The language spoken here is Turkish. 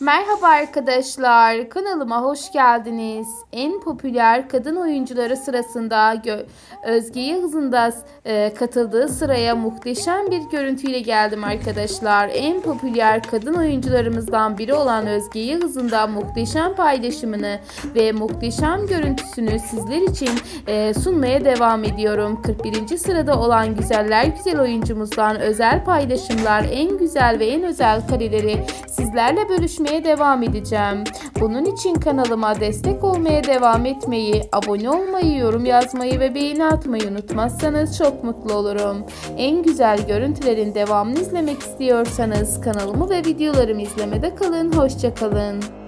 Merhaba arkadaşlar, kanalıma hoş geldiniz. En popüler kadın oyuncuları sırasında Özge Yıldız'ın e, katıldığı sıraya muhteşem bir görüntüyle geldim arkadaşlar. En popüler kadın oyuncularımızdan biri olan Özge Yıldız'ın da muhteşem paylaşımını ve muhteşem görüntüsünü sizler için e, sunmaya devam ediyorum. 41. sırada olan güzeller güzel oyuncumuzdan özel paylaşımlar, en güzel ve en özel kareleri sizlerle bölüşmeye devam edeceğim. Bunun için kanalıma destek olmaya devam etmeyi, abone olmayı, yorum yazmayı ve beğeni atmayı unutmazsanız çok mutlu olurum. En güzel görüntülerin devamını izlemek istiyorsanız kanalımı ve videolarımı izlemede kalın. Hoşçakalın.